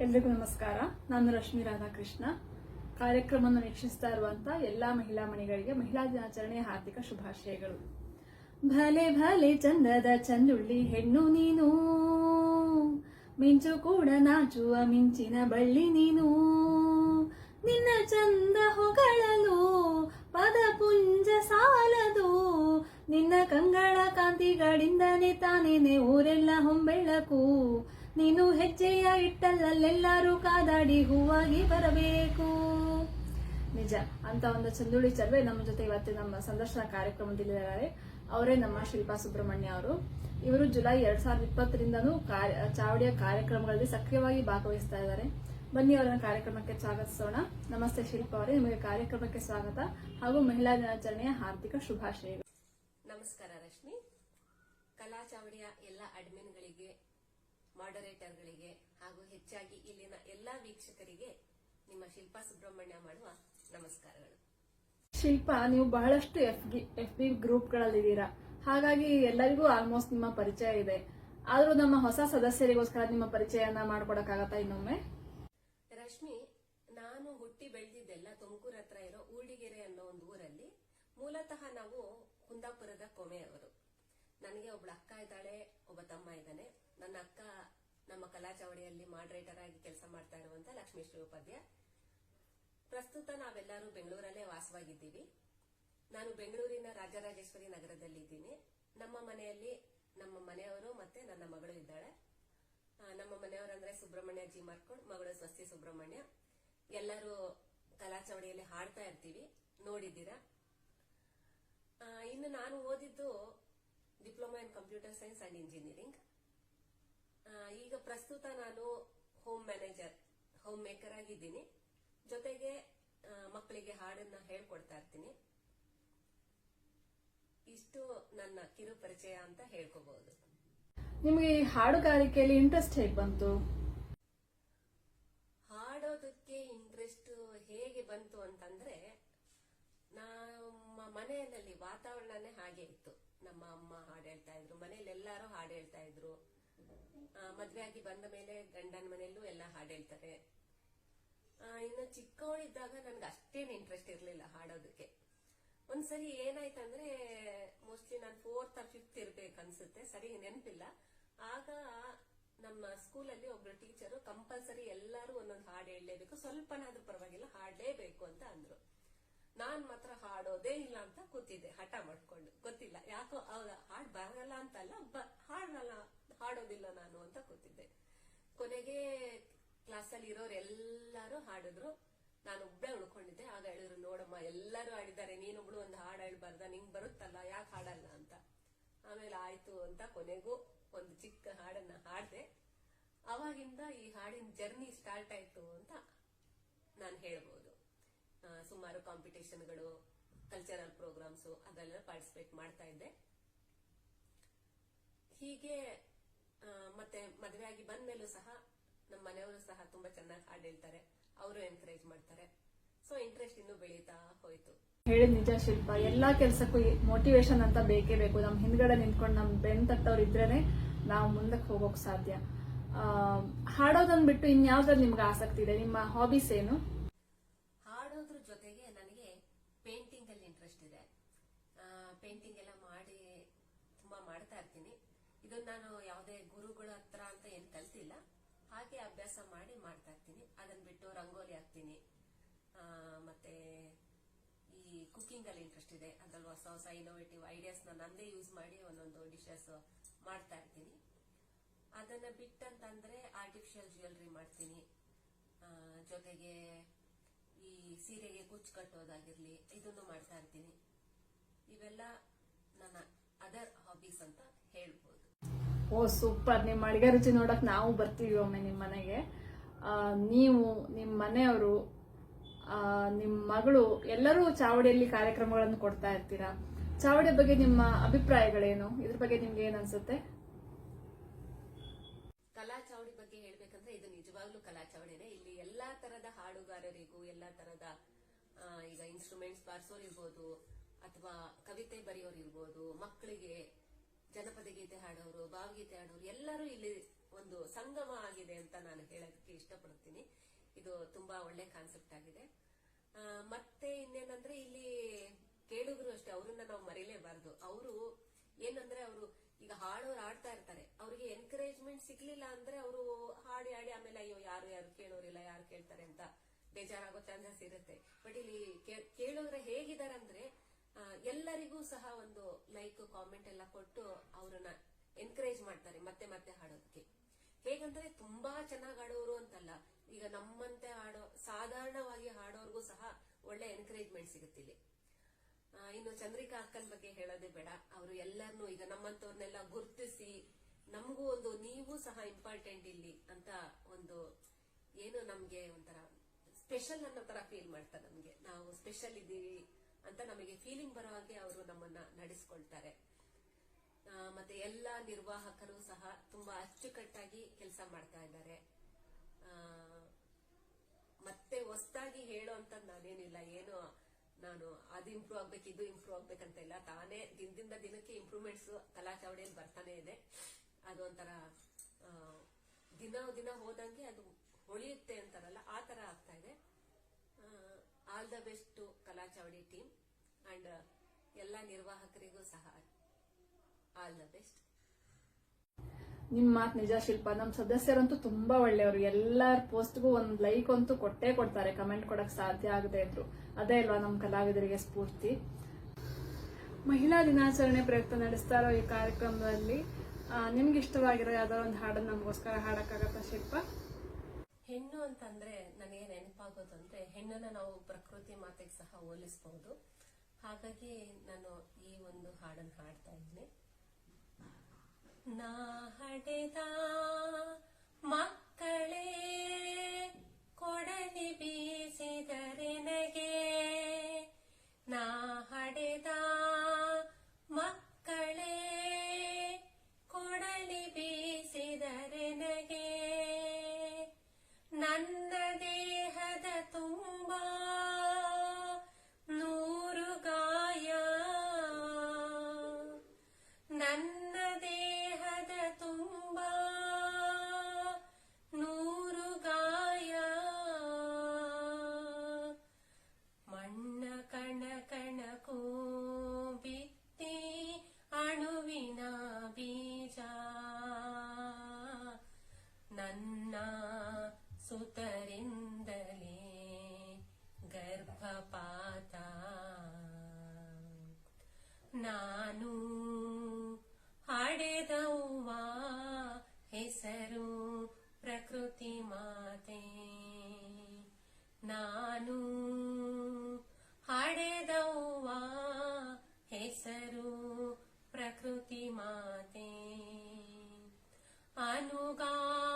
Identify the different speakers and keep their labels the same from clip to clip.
Speaker 1: ಎಲ್ರಿಗೂ ನಮಸ್ಕಾರ. ನಾನು ರಶ್ಮಿ ರಾಧಾಕೃಷ್ಣ. ಕಾರ್ಯಕ್ರಮವನ್ನು ವೀಕ್ಷಿಸ್ತಾ ಇರುವಂತಹ ಎಲ್ಲಾ ಮಹಿಳಾ ಮಣಿಗಳಿಗೆ ಮಹಿಳಾ ದಿನಾಚರಣೆಯ ಹಾರ್ದಿಕ ಶುಭಾಶಯಗಳು. ಭಲೆ ಭಲೆ ಚಂದದ ಚಂದುಳ್ಳಿ ಹೆಣ್ಣು ನೀನು. ಮಿಂಚು ಕೂಡ ನಾಚುವ ಮಿಂಚಿನ ಬಳ್ಳಿ ನೀನು. ನಿನ್ನ ಚಂದ ಹೊಗಳಲು ಪದ ಪುಂಜ ಸಾಲದು. ನಿನ್ನ ಕಂಗಳ ಕಾಂತಿಗಳಿಂದನೇ ತಾನೇನೆ ಊರೆಲ್ಲ ಹೊಂಬೆಳಕು. ನೀನು ಹೆಜ್ಜೆಯ ಇಟ್ಟಲ್ಲಲ್ಲೆಲ್ಲರೂ ಕಾದಾಡಿ ಹೂವಾಗಿ ಬರಬೇಕು. ನಿಜ, ಅಂತ ಒಂದು ಚಂದುಳಿ ಚರ್ವೆ ನಮ್ಮ ಜೊತೆ ಇವತ್ತು ನಮ್ಮ ಸಂದರ್ಶನ ಕಾರ್ಯಕ್ರಮದಲ್ಲಿದ್ದಾರೆ ಅವರೇ ನಮ್ಮ ಶಿಲ್ಪಾ ಸುಬ್ರಹ್ಮಣ್ಯ ಅವರು. ಇವರು ಜುಲೈ ಎರಡ್ ಸಾವಿರದ ಇಪ್ಪತ್ತರಿಂದನೂ ಚಾವಡಿಯ ಕಾರ್ಯಕ್ರಮಗಳಲ್ಲಿ ಸಕ್ರಿಯವಾಗಿ ಭಾಗವಹಿಸ್ತಾ ಇದ್ದಾರೆ. ಬನ್ನಿ ಅವರ ಕಾರ್ಯಕ್ರಮಕ್ಕೆ ಸ್ವಾಗತಿಸೋಣ. ನಮಸ್ತೆ ಶಿಲ್ಪ ಅವರೇ, ನಿಮಗೆ ಕಾರ್ಯಕ್ರಮಕ್ಕೆ ಸ್ವಾಗತ ಹಾಗೂ ಮಹಿಳಾ ದಿನಾಚರಣೆಯ ಹಾರ್ದಿಕ ಶುಭಾಶಯಗಳು.
Speaker 2: ನಮಸ್ಕಾರ ರಶ್ಮಿ. ಕಲಾ ಚಾವಡಿಯ ಎಲ್ಲ ಅಡ್ಮಿನ್ಗಳಿಗೆ ಮಾಡರೇಟರ್ಗಳಿಗೆ ಹಾಗೂ ಹೆಚ್ಚಾಗಿ ಇಲ್ಲಿನ ಎಲ್ಲಾ ವೀಕ್ಷಕರಿಗೆ ನಿಮ್ಮ ಶಿಲ್ಪಾ ಸುಬ್ರಹ್ಮಣ್ಯ ಮಾಡುವ ನಮಸ್ಕಾರಗಳು.
Speaker 1: ಶಿಲ್ಪಾ ನೀವು ಬಹಳಷ್ಟು ಎಫ್ ಎಫ್ ಬಿ ಗ್ರೂಪ್ಗಳಲ್ಲಿದ್ದೀರಾ. ಹಾಗಾಗಿ ಎಲ್ಲರಿಗೂ ಆಲ್ಮೋಸ್ಟ್ ನಿಮ್ಮ ಪರಿಚಯ ಇದೆ. ಆದ್ರೂ ನಮ್ಮ ಹೊಸ ಸದಸ್ಯರಿಗೋಸ್ಕರ ನಿಮ್ಮ ಪರಿಚಯನ ಮಾಡ್ಕೊಡಕ್ಕಾಗತ್ತಾ ಇನ್ನೊಮ್ಮೆ?
Speaker 2: ರಶ್ಮಿ ನಾನು ಹುಟ್ಟಿ ಬೆಳೆದಿದ್ದೆಲ್ಲ ತುಮಕೂರು ಹತ್ರ ಇರೋ ಊಳಿಗೆರೆ ಅನ್ನೋ ಒಂದು ಊರಲ್ಲಿ ಮೂಲತಃ ನಾವು ಕುಂದಾಪುರದ ಕೊಮೆಯವರು ನನಗೆ ಒಬ್ಳು ಅಕ್ಕ ಇದ್ದಾಳೆ ಒಬ್ಬ ತಮ್ಮ ಇದ್ದಾನೆ. ನನ್ನ ಅಕ್ಕ ನಮ್ಮ ಕಲಾ ಚಾವಡಿಯಲ್ಲಿ ಮಾಡರೇಟರ್ ಆಗಿ ಕೆಲಸ ಮಾಡ್ತಾ ಇರುವಂತಹ ಲಕ್ಷ್ಮೀಶ್ರೀ ಉಪಾಧ್ಯ ಪ್ರಸ್ತುತ ನಾವೆಲ್ಲರೂ ಬೆಂಗಳೂರಲ್ಲೇ ವಾಸವಾಗಿದ್ದೀವಿ. ನಾನು ಬೆಂಗಳೂರಿನ ರಾಜರಾಜೇಶ್ವರಿ ನಗರದಲ್ಲಿದ್ದೀನಿ ನಮ್ಮ ಮನೆಯಲ್ಲಿ ನಮ್ಮ ಮನೆಯವರು ಮತ್ತೆ ನನ್ನ ಮಗಳು ಇದ್ದಾಳೆ. ನಮ್ಮ ಮನೆಯವರಂದ್ರೆ ಸುಬ್ರಹ್ಮಣ್ಯ ಜಿ ಮಾರ್ಕೊಂಡ್, ಮಗಳು ಸ್ವಸ್ತಿ ಸುಬ್ರಹ್ಮಣ್ಯ. ಎಲ್ಲರೂ ಕಲಾ ಚವಡಿಯಲ್ಲಿ ಹಾಡ್ತಾ ಇರ್ತೀವಿ. ನೋಡಿದ್ದೀರಾ? ಇನ್ನು ನಾನು ಓದಿದ್ದು diploma in computer science and engineering. ಪ್ರಸ್ತುತ ನಾನು ಹೋಮ್ ಮ್ಯಾನೇಜರ್ ಹೋಮ್ ಮೇಕರ್ ಆಗಿದ್ದೀನಿ. ಜೊತೆಗೆ ಮಕ್ಕಳಿಗೆ ಹಾಡನ್ನ ಹೇಳ್ಕೊಡ್ತಾ ಇರ್ತೀನಿ. ಇಷ್ಟು ನನ್ನ ಕಿರು ಪರಿಚಯ ಅಂತ ಹೇಳ್ಕೋಬಹುದು
Speaker 1: ನಿಮಗೆ ಈ ಹಾಡುಗಾರಿಕೆಯಲ್ಲಿ ಇಂಟ್ರೆಸ್ಟ್ ಹೇಗೆ ಬಂತು?
Speaker 2: ಹಾಡೋದಕ್ಕೆ ಇಂಟ್ರೆಸ್ಟ್ ಹೇಗೆ ಬಂತು ಅಂತಂದ್ರೆ ನಮ್ಮ ಮನೆಯಲ್ಲಿ ವಾತಾವರಣನೇ ಹಾಗೆ ಇತ್ತು. ನಮ್ಮ ಅಮ್ಮ ಹಾಡು ಹೇಳ್ತಾ ಇದ್ರು ಮನೇಲಿ ಎಲ್ಲರೂ ಹಾಡು ಹೇಳ್ತಾ ಇದ್ರು. ಮದ್ವೆ ಆಗಿ ಬಂದ ಮೇಲೆ ಗಂಡನ ಮನೆಯಲ್ಲೂ ಎಲ್ಲ ಹಾಡು ಹೇಳ್ತಾರೆ ಇನ್ನು ಚಿಕ್ಕವಳಿದ್ದಾಗ ನನ್ಗೆ ಅಷ್ಟೇನು ಇಂಟ್ರೆಸ್ಟ್ ಇರಲಿಲ್ಲ ಹಾಡೋದಕ್ಕೆ. ಒಂದ್ಸರಿ ಏನಾಯ್ತಂದ್ರೆ ಮೋಸ್ಟ್ಲಿ ನಾನು ಫೋರ್ತ್ ಆರ್ ಫಿಫ್ತ್ ಇರ್ಬೇಕು ಅನ್ಸುತ್ತೆ ಸರಿ ನೆನಪಿಲ್ಲ. ಆಗ ನಮ್ಮ ಸ್ಕೂಲಲ್ಲಿ ಒಬ್ರು ಟೀಚರು ಕಂಪಲ್ಸರಿ ಎಲ್ಲರೂ ಒಂದೊಂದು ಹಾಡು ಹೇಳಲೇಬೇಕು, ಸ್ವಲ್ಪನಾದ್ರೂ ಪರವಾಗಿಲ್ಲ, ಹಾಡಲೇಬೇಕು ಅಂತ ಅಂದ್ರು. ನಾನ್ ಮಾತ್ರ ಹಾಡೋದೇ ಇಲ್ಲ ಅಂತ ಕೂತಿದ್ದೆ, ಹಠ ಮಾಡ್ಕೊಂಡು. ಗೊತ್ತಿಲ್ಲ, ಯಾಕೋ ಹಾಡ್ ಬರಲ್ಲ ಅಂತಲ್ಲ, ಬ- ಹಾಡಲ್ಲ ಹಾಡೋದಿಲ್ಲ ನಾನು ಅಂತ ಕೂತಿದ್ದೆ. ಕೊನೆಗೆ ಕ್ಲಾಸಲ್ಲಿ ಇರೋರು ಎಲ್ಲಾರು ಹಾಡಿದ್ರು. ನಾನು ಒಬ್ಬಳೇ ಉಳ್ಕೊಂಡಿದ್ದೆ. ಆಗ ಹೇಳಿದ್ರು, ನೋಡಮ್ಮ, ಎಲ್ಲರೂ ಹಾಡಿದ್ದಾರೆ. ನೀನೊಬ್ಳು ಒಂದು ಹಾಡು ಹೇಳ್ಬಾರ್ದ, ನಿಂಗ್ ಬರುತ್ತಲ್ಲ, ಯಾಕೆ ಹಾಡಲ್ಲ ಅಂತ. ಆಮೇಲೆ ಆಯ್ತು ಅಂತ ಕೊನೆಗೂ ಒಂದು ಚಿಕ್ಕ ಹಾಡನ್ನ ಹಾಡಿದೆ. ಅವಾಗಿಂದ ಈ ಹಾಡಿನ ಜರ್ನಿ ಸ್ಟಾರ್ಟ್ ಆಯ್ತು ಅಂತ ನಾನು ಹೇಳ್ಬೋದು. ಸುಮಾರು ಕಾಂಪಿಟೇಷನ್ಗಳು, ಕಲ್ಚರಲ್ ಪ್ರೋಗ್ರಾಮ್ಸ್ ಅದೆಲ್ಲ ಪಾರ್ಟಿಸಿಪೇಟ್ ಮಾಡ್ತಾ ಇದ್ದೆ. ಹೀಗೆ ಮತ್ತೆ ಮದುವೆ ಆಗಿ ಬಂದ್ಮೇಲೂ ಸಹ ನಮ್ಮ ಮನೆಯವರು ಸಹ ತುಂಬಾ ಚೆನ್ನಾಗಿ ಹಾಡು ಹೇಳ್ತಾರೆ. ಅವರು ಎನ್ಕರೇಜ್ ಮಾಡ್ತಾರೆ. ಸೊ ಇಂಟ್ರೆಸ್ಟ್ ಇನ್ನೂ ಬೆಳೀತಾ ಹೋಯ್ತು.
Speaker 1: ಹೇಳಿದ ನಿಜ ಶಿಲ್ಪ. ಎಲ್ಲಾ ಕೆಲಸಕ್ಕೂ ಮೋಟಿವೇಶನ್ ಅಂತ ಬೇಕೇ ಬೇಕು. ನಮ್ ಹಿಂದ್ಗಡೆ ನಿಂತ್ಕೊಂಡು ನಮ್ ಬೆನ್ ತಟ್ಟವ್ರು ಇದ್ರೇನೆ ನಾವು ಮುಂದಕ್ಕೆ ಹೋಗೋಕ್ ಸಾಧ್ಯ. ಹಾಡೋದನ್ ಬಿಟ್ಟು ಇನ್ಯಾವ್ದ್ರಲ್ಲಿ ನಿಮ್ಗೆ ಆಸಕ್ತಿ ಇದೆ? ನಿಮ್ಮ ಹಾಬೀಸ್ ಏನು
Speaker 2: ಹಾಡೋದ್ರ ಜೊತೆಗೆ ನನಗೆ ಪೇಂಟಿಂಗ್ ಅಲ್ಲಿ ಇಂಟ್ರೆಸ್ಟ್ ಇದೆ ಪೇಂಟಿಂಗ್ ಎಲ್ಲ ಮಾಡಿ ತುಂಬಾ ಮಾಡ್ತಾ ಇರ್ತೀನಿ ನಾನು ಯಾವುದೇ ಗುರುಗಳ ಹತ್ರ ಅಂತ ಏನ್ ಕಲ್ತಿಲ್ಲ. ಹಾಗೆ ಅಭ್ಯಾಸ ಮಾಡಿ ಮಾಡ್ತಾ ಇರ್ತೀನಿ. ಅದನ್ನ ಬಿಟ್ಟು ರಂಗೋಲಿ ಹಾಕ್ತೀನಿ. ಮತ್ತೆ ಈ ಕುಕಿಂಗ್ ಅಲ್ಲಿ ಇಂಟ್ರೆಸ್ಟ್ ಇದೆ. ಅದ್ರಲ್ಲಿ ಹೊಸ ಹೊಸ ಇನೋವೇಟಿವ್ ಐಡಿಯಾಸ್ ನಂದೇ ಯೂಸ್ ಮಾಡಿ ಒಂದೊಂದು ಡಿಶಸ್ ಮಾಡ್ತಾ ಇರ್ತೀನಿ. ಅದನ್ನ ಬಿಟ್ಟಂತಂದ್ರೆ ಆರ್ಟಿಫಿಷಿಯಲ್ ಜ್ಯುವೆಲ್ರಿ ಮಾಡ್ತೀನಿ. ಜೊತೆಗೆ ಈ ಸೀರೆಗೆ ಕುಚ್ಚು ಕಟ್ಟೋದಾಗಿರ್ಲಿ, ಇದನ್ನು ಮಾಡ್ತಾ ಇರ್ತೀನಿ. ಇವೆಲ್ಲ ನನ್ನ ಅದರ್ ಹಾಬೀಸ್ ಅಂತ ಹೇಳ್ಬೋದು.
Speaker 1: Oh, super. ನಿಮ್ಮ ಅಡುಗೆ ರುಚಿ ನೋಡಕ್ಕೆ ನಾವು ಬರ್ತೀವಿ ಒಮ್ಮೆ ನಿಮ್ಮ ಮನೆಗೆ. ನೀವು, ನಿಮ್ಮ ಮನೆಯವರು ನಿಮ್ಮ ಮಗಳು, ಎಲ್ಲರೂ ಚಾವಡಿಯಲ್ಲಿ ಕಾರ್ಯಕ್ರಮಗಳನ್ನು ಕೊಡ್ತಾ ಇರ್ತೀರಾ? ಚಾವಡಿಯ ಬಗ್ಗೆ ನಿಮ್ಮ ಅಭಿಪ್ರಾಯಗಳೇನು? ಇದ್ರ ಬಗ್ಗೆ ನಿಮ್ಗೆ ಏನ್ ಅನ್ಸುತ್ತೆ?
Speaker 2: ಕಲಾ ಚಾವಡಿ ಬಗ್ಗೆ ಹೇಳ್ಬೇಕಂದ್ರೆ ಇದು ನಿಜವಾಗ್ಲೂ ಕಲಾ ಚಾವಡಿನೇ. ಇಲ್ಲಿ ಎಲ್ಲಾ ತರದ ಹಾಡುಗಾರರಿಗೂ, ಎಲ್ಲಾ ತರದ ಈಗ ಇನ್ಸ್ಟ್ರೂಮೆಂಟ್ಸ್ ಬಾರಿಸೋರು ಇರ್ಬೋದು ಅಥವಾ ಕವಿತೆ ಬರೆಯೋರು ಇರ್ಬೋದು ಮಕ್ಕಳಿಗೆ ಜನಪದ ಗೀತೆ ಹಾಡೋರು, ಭಾವಗೀತೆ ಹಾಡೋರು, ಎಲ್ಲರೂ ಇಲ್ಲಿ ಒಂದು ಸಂಗಮ ಆಗಿದೆ ಅಂತ ನಾನು ಹೇಳೋದಕ್ಕೆ ಇಷ್ಟಪಡ್ತೀನಿ. ಇದು ತುಂಬಾ ಒಳ್ಳೆ ಕಾನ್ಸೆಪ್ಟ್ ಆಗಿದೆ. ಮತ್ತೆ ಇನ್ನೇನಂದ್ರೆ ಇಲ್ಲಿ ಕೇಳುಗರು ಅಷ್ಟೇ, ಅವ್ರನ್ನ ನಾವು ಮರೀಲೇಬಾರ್ದು. ಅವರು ಏನಂದ್ರೆ ಅವರು ಈಗ ಹಾಡೋರು ಹಾಡ್ತಾ ಇರ್ತಾರೆ. ಅವ್ರಿಗೆ ಎನ್ಕರೇಜ್ಮೆಂಟ್ ಸಿಗ್ಲಿಲ್ಲ ಅಂದ್ರೆ ಅವರು ಹಾಡಿ ಹಾಡಿ ಆಮೇಲೆ ಅಯ್ಯೋ, ಯಾರು ಯಾರು ಕೇಳೋರಿಲ್ಲ, ಯಾರು ಕೇಳ್ತಾರೆ ಅಂತ ಬೇಜಾರಾಗೋ ಚಾನ್ಸಸ್ ಇರುತ್ತೆ. ಬಟ್ ಇಲ್ಲಿ ಕೇ- ಕೇಳೋದ್ರೆ ಹೇಗಿದ್ದಾರೆ ಅಂದ್ರೆ ಆ, ಎಲ್ಲರಿಗೂ ಸಹ ಒಂದು ಲೈಕ್ ಕಾಮೆಂಟ್ ಎಲ್ಲ ಕೊಟ್ಟು ಅವರನ್ನ ಎನ್ಕರೇಜ್ ಮಾಡ್ತಾರೆ ಮತ್ತೆ ಮತ್ತೆ ಹಾಡೋದಕ್ಕೆ. ಹೇಗಂದ್ರೆ ತುಂಬಾ ಚೆನ್ನಾಗಿ ಹಾಡೋರು ಅಂತಲ್ಲ ಈಗ ನಮ್ಮಂತೆ ಹಾಡೋ ಸಾಧಾರಣವಾಗಿ ಹಾಡೋರ್ಗೂ ಸಹ ಒಳ್ಳೆ ಎನ್ಕರೇಜ್ಮೆಂಟ್ ಸಿಗುತ್ತೆ ಇಲ್ಲಿ. ಆ, ಇನ್ನು ಚಂದ್ರಿಕಾ ಅಕ್ಕನ ಬಗ್ಗೆ ಹೇಳೋದೇ ಬೇಡ. ಅವರು ಎಲ್ಲರನ್ನು ಈಗ ನಮ್ಮಂತವ್ರನ್ನೆಲ್ಲ ಗುರುತಿಸಿ ನಮಗೂ ಒಂದು ನೀವು ಸಹ ಇಂಪಾರ್ಟೆಂಟ್ ಇಲ್ಲಿ ಅಂತ ಒಂದು ಏನು ನಮ್ಗೆ ಒಂಥರ ಸ್ಪೆಷಲ್ ಅನ್ನೋ ತರ ಫೀಲ್ ಮಾಡ್ತಾರೆ ನಮ್ಗೆ. ನಾವು ಸ್ಪೆಷಲ್ ಇದ್ದೀವಿ ಅಂತ ನಮಗೆ ಫೀಲಿಂಗ್ ಬರೋ ಹಾಗೆ ಅವರು ನಮ್ಮನ್ನ ನಡೆಸ್ಕೊಳ್ತಾರೆ. ಮತ್ತೆ ಎಲ್ಲ ನಿರ್ವಾಹಕರು ಸಹ ತುಂಬಾ ಅಚ್ಚುಕಟ್ಟಾಗಿ ಕೆಲಸ ಮಾಡ್ತಾ ಇದ್ದಾರೆ. ಮತ್ತೆ ಹೊಸದಾಗಿ ಹೇಳೋ ನಾನೇನಿಲ್ಲ. ಏನು ನಾನು ಅದು ಇಂಪ್ರೂವ್ ಆಗ್ಬೇಕು ಇದು ಇಂಪ್ರೂವ್ ಆಗ್ಬೇಕಂತ ಇಲ್ಲ. ತಾನೇ ದಿನದಿಂದ ದಿನಕ್ಕೆ ಇಂಪ್ರೂವ್ಮೆಂಟ್ಸ್ ಕಲಾಚಾವಡಿಯಲ್ಲಿ ಬರ್ತಾನೆ ಇದೆ. ಅದು ಒಂಥರ ಆ, ದಿನ ದಿನ ಹೋದಂಗೆ ಅದು ಹೊಳಿಯುತ್ತೆ ಅಂತಾರಲ್ಲ ಆ ತರ ಆಗ್ತಾ ಇದೆ. All the best to Kalachavadi team and ಎಲ್ಲ ನಿರ್ವಾಹಕರಿಗೂ ಸಹ ಆಲ್ ದ ಬೆಸ್ಟ್
Speaker 1: ನಿಮ್ ಮಾತ್ ನಿಜ ಶಿಲ್ಪ ನಮ್ ಸದಸ್ಯರಂತೂ ತುಂಬಾ ಒಳ್ಳೆಯವರು. ಎಲ್ಲಾರ ಪೋಸ್ಟ್ಗೂ ಒಂದ್ ಲೈಕ್ ಅಂತೂ ಕೊಟ್ಟೇ ಕೊಡ್ತಾರೆ. ಕಮೆಂಟ್ ಕೊಡಕ್ ಸಾಧ್ಯ ಆಗದೆ ಇದ್ರು. ಅದೇ ಅಲ್ವಾ ನಮ್ ಕಲಾವಿದರಿಗೆ ಸ್ಫೂರ್ತಿ? ಮಹಿಳಾ ದಿನಾಚರಣೆ ಪ್ರಯುಕ್ತ ನಡೆಸ್ತಾ ಇರೋ ಈ ಕಾರ್ಯಕ್ರಮದಲ್ಲಿ ನಿಮ್ಗೆ ಇಷ್ಟವಾಗಿರೋ ಯಾವ್ದಾರ ಒಂದು ಹಾಡನ್ನ ನಮಗೋಸ್ಕರ ಹಾಡಕ್ಕಾಗತ್ತ ಶಿಲ್ಪ?
Speaker 2: ಹೆಣ್ಣು ಅಂತಂದ್ರೆ ನನಗೆ ನೆನಪಾಗೋದಂದ್ರೆ ಹೆಣ್ಣನ್ನ ನಾವು ಪ್ರಕೃತಿ ಮಾತೆಗೆ ಸಹ ಹೋಲಿಸಬಹುದು ಹಾಗಾಗಿ ನಾನು ಈ ಒಂದು ಹಾಡನ್ನು ಹಾಡ್ತಾ ಇದ್ದೀನಿ. ನಾ ಹಡೆದ ಮಕ್ಕಳೇ ಪ್ರಕೃತಿ ಮಾತೆ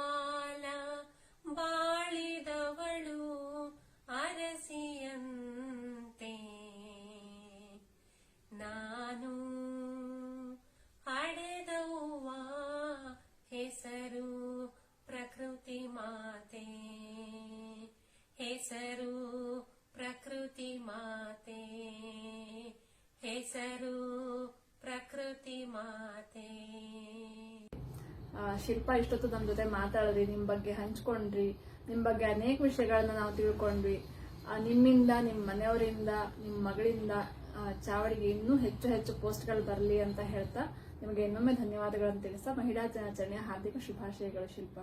Speaker 1: ಶಿಲ್ಪ ಇಷ್ಟೊತ್ತು ನಮ್ಮ ಜೊತೆ ಮಾತಾಡಿದ್ರಿ ನಿಮ್ಮ ಬಗ್ಗೆ ಹಂಚ್ಕೊಂಡ್ರಿ ನಿಮ್ಮ ಬಗ್ಗೆ ಅನೇಕ ವಿಷಯಗಳನ್ನ ನಾವು ತಿಳ್ಕೊಂಡ್ವಿ. ನಿಮ್ಮಿಂದ ನಿಮ್ಮ ಮನೆಯವರಿಂದ ನಿಮ್ಮ ಮಗಳಿಂದ ಚಾವಡಿಗೆ ಇನ್ನೂ ಹೆಚ್ಚು ಹೆಚ್ಚು ಪೋಸ್ಟ್ಗಳು ಬರಲಿ ಅಂತ ಹೇಳ್ತಾ ನಿಮಗೆ ಇನ್ನೊಮ್ಮೆ ಧನ್ಯವಾದಗಳನ್ನು ತಿಳಿಸ್ತಾ ಮಹಿಳಾ ದಿನಾಚರಣೆಯ ಹಾರ್ದಿಕ ಶುಭಾಶಯಗಳು ಶಿಲ್ಪ.